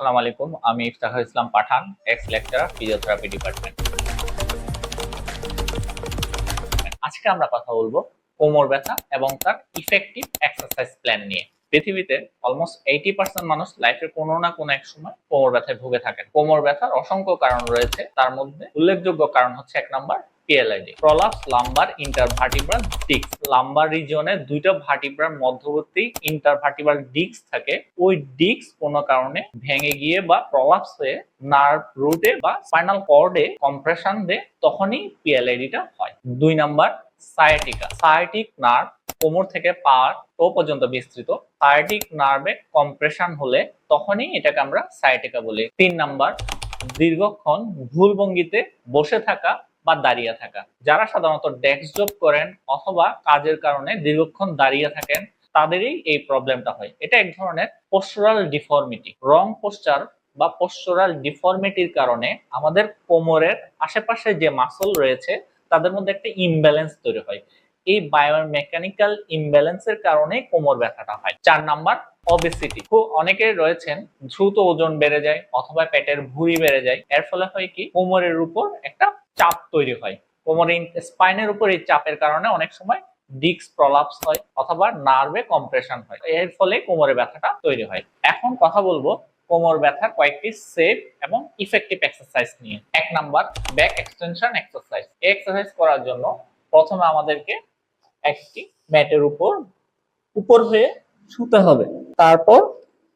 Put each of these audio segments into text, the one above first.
আসসালামু আলাইকুম, আমি Iftakhar Islam Pathan ex lecturer physiotherapy department আজকে আমরা কথা বলব কোমর ব্যথা এবং তার ইফেক্টিভ এক্সারসাইজ প্ল্যান নিয়ে। পৃথিবীতে অলমোস্ট এইটি পার্সেন্ট মানুষ লাইফের কোনো না কোনো এক সময় কোমর ব্যথায় ভুগে থাকেন। কোমর ব্যথার অসংখ্য কারণ রয়েছে, তার মধ্যে উল্লেখযোগ্য কারণ হচ্ছে এক number PLID prolapse lumbar intervertebral disc lumbar রিজিয়নে দুইটা ভার্টিব্রার মধ্যবর্তী ইন্টারভার্টিব্রাল ডিস্ক থাকে। ওই ডিস্ক কোনো কারণে ভেঙে গিয়ে বা প্রলাপস হয়ে নার্ভ রুটে বা স্পাইনাল কর্ডে কম্প্রেশন দেয়, তখনই পিএলআইডিটা হয়। দুই নাম্বার সায়াটিকা সায়াটিক নার্ভ কোমর থেকে পা টো পর্যন্ত বিস্তৃত। সায়াটিক নার্ভে কম্প্রেশন হলে তখনই এটাকে আমরা সায়াটিকা বলি। তিন নাম্বার, দীর্ঘক্ষণ ভুল ভঙ্গিতে বসে থাকা বা দাঁড়িয়ে থাকা। যারা সাধারণত ডেস্ক জব করেন অথবা কাজের কারণে দীর্ঘক্ষণ দাঁড়িয়ে থাকেন, তাদেরই এই প্রবলেমটা হয়। এটা এক ধরনের পোস্টারাল ডিফর্মিটি রং পোস্টার বা পোস্টারাল ডিফর্মিটির কারণে আমাদের কোমরের আশেপাশে যে মাসল রয়েছে, তাদের মধ্যে একটা ইমব্যালেন্স তৈরি হয়। এই বায়োমেকানিক্যাল ইমব্যালেন্সের কারণে কোমর ব্যথাটা হয়। চার নাম্বার অবেসিটি অনেকে রয়েছেন, দ্রুত ওজন বেড়ে যায় অথবা পেটের ভুঁড়ি বেড়ে যায়। এর ফলে হয় কি? কোমরের উপর একটা চাপ তৈরি হয়। কোমরের স্পাইনের উপর এই চাপের কারণে অনেক সময় ডিস্ক প্রলাপস হয় অথবা নার্ভে কম্প্রেশন হয়। এর ফলে কোমরে ব্যথাটা তৈরি হয়। এখন কথা বলব কোমর ব্যথার কয়েকটি সেফ এবং ইফেক্টিভ এক্সারসাইজ নিয়ে। এক number back extension exercise exercise করার জন্য প্রথমে আমাদেরকে একটি ম্যাটের উপর উপর হয়ে শুতে হবে। তারপর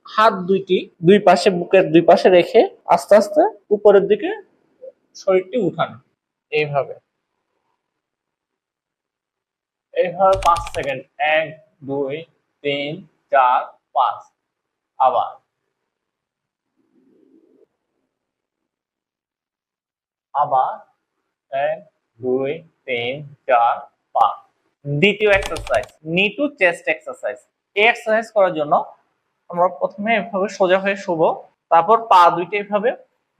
হাত দুইটি দুই পাশে, বুকের দুই পাশে রেখে আস্তে আস্তে উপরের দিকে শরীরটি উঠানো। এইভাবে। এইভাবে পাঁচ সেকেন্ড। এক, দুই, তিন, চার, পাঁচ। আবার। আবার। এক, দুই, তিন, চার, পাঁচ। দ্বিতীয় exercise knee to chest exercise এই এক্সারসাইজ করার জন্য আমরা প্রথমে এভাবে সোজা হয়ে শুবো, তারপর পা দুইটা এভাবে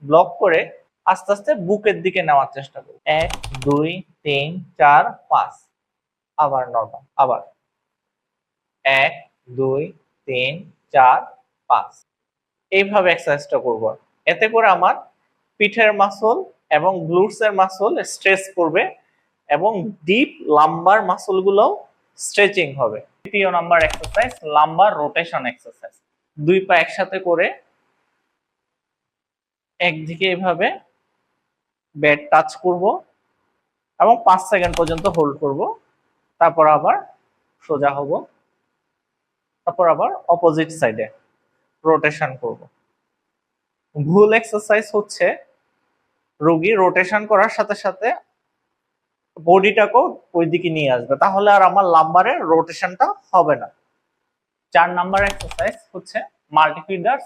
ব্লক করে আস্তে আস্তে বুকের দিকে নেওয়ার চেষ্টা করব এক, দুই, তিন, চার, পাঁচ। আবার নর্মাল আবার। এক, দুই, তিন, চার, পাঁচ। এইভাবে এক্সারসাইজটা করব। এতে করে আমার পিঠের মাসল এবং গ্লুটস এর মাসল স্ট্রেচ করবে এবং ডিপ লাম্বার মাসলগুলো স্ট্রেচিং হবে। তৃতীয় number exercise lumbar rotation exercise দুই পা একসাথে করে একদিকে এভাবে বেড টাচ করব এবং পাঁচ সেকেন্ড পর্যন্ত হোল্ড করব। তারপর আবার সোজা হব। তারপর আবার অপোজিট সাইডে রোটেশন করব। ভুল এক্সারসাইজ হচ্ছে রোগী রোটেশন করার সাথে সাথে বডিটাকেও ওই দিকে নিয়ে আসবে। তাহলে আর আমার লাম্বারের রোটেশনটা হবে না। চার নাম্বার এক্সারসাইজ হচ্ছে মাল্টিফিডার্স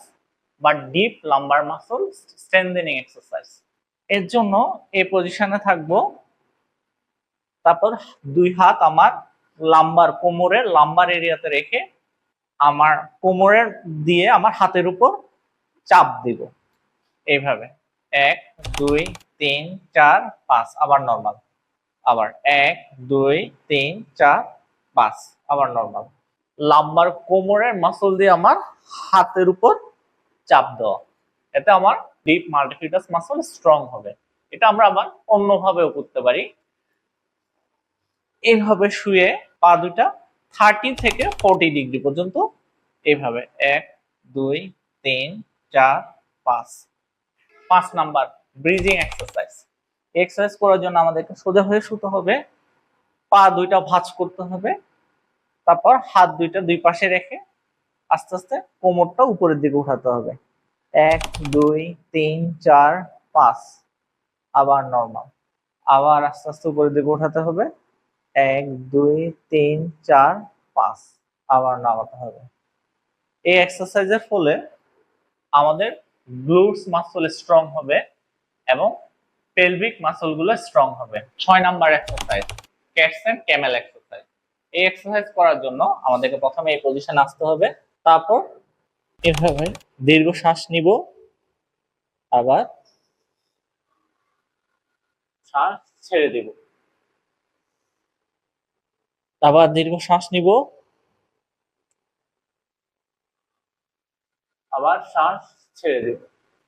বা deep lumbar muscle strengthening exercise এর জন্য এই পজিশনে থাকব। তারপর দুই হাত আমার লাম্বার কোমরের লাম্বার এরিয়াতে রেখে আমার কোমরের দিয়ে আমার হাতের উপর চাপ দিব। এইভাবে। এক, দুই, তিন, চার, পাঁচ, আবার নর্মাল আবার এক, দুই, তিন, চার, পাঁচ, আবার নর্মাল লাম্বার কোমরের মাসল দিয়ে আমার হাতের উপর চাপ দেওয়া। এতে আমার ডিপ মাল্টিফিটাস মাসল স্ট্রং হবে। এটা আমরা আবার অন্যভাবেও করতে পারি। এইভাবে শুয়ে পা দুটা থার্টি থেকে ফোরটি ডিগ্রি পর্যন্ত এইভাবে এক, দুই, তিন, চার, পাঁচ। পাঁচ নাম্বার ব্রিজিং এক্সারসাইজ এক্সারসাইজ করার জন্য আমাদেরকে সোজা হয়ে শুতে হবে। পা দুইটা ভাঁজ করতে হবে। তারপর হাত দুইটা দুই পাশে রেখে আস্তে আস্তে কোমরটা উপরের দিকে উঠাতে হবে। এক, দুই, তিন, চার, পাঁচ। আবার নর্মাল আবার আস্তে আস্তে উপরের দিকে উঠাতে হবে। এক, দুই, তিন, চার, পাঁচ। আবার নামাতে হবে। এই এক্সারসাইজের ফলে আমাদের গ্লুটস মাসল স্ট্রং হবে এবং পেলভিক মাসলগুলো স্ট্রং হবে। ছয় number exercise cats and camel exercise এই এক্সারসাইজ করার জন্য আমাদেরকে প্রথমে এই পজিশন আসতে হবে। তারপর এভাবে দীর্ঘ শ্বাস নিব। আবার শ্বাস ছেড়ে দিব। আবার দীর্ঘ শ্বাস নিব। আবার শ্বাস ছেড়ে দিব।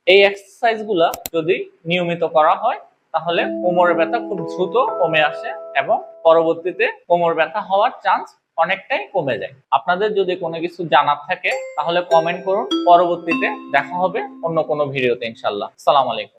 এই এক্সারসাইজগুলা যদি নিয়মিত করা হয়, তাহলে কোমরের ব্যথা খুব দ্রুত কমে আসে এবং পরবর্তীতে কোমর ব্যথা হওয়ার চান্স অনেকটাই কমে যায়। আপনাদের যদি কোনো কিছু জানার থাকে, তাহলে কমেন্ট করুন। পরবর্তীতে দেখা হবে অন্য কোনো ভিডিওতে ইনশাল্লাহ সালাম আলাইকুম।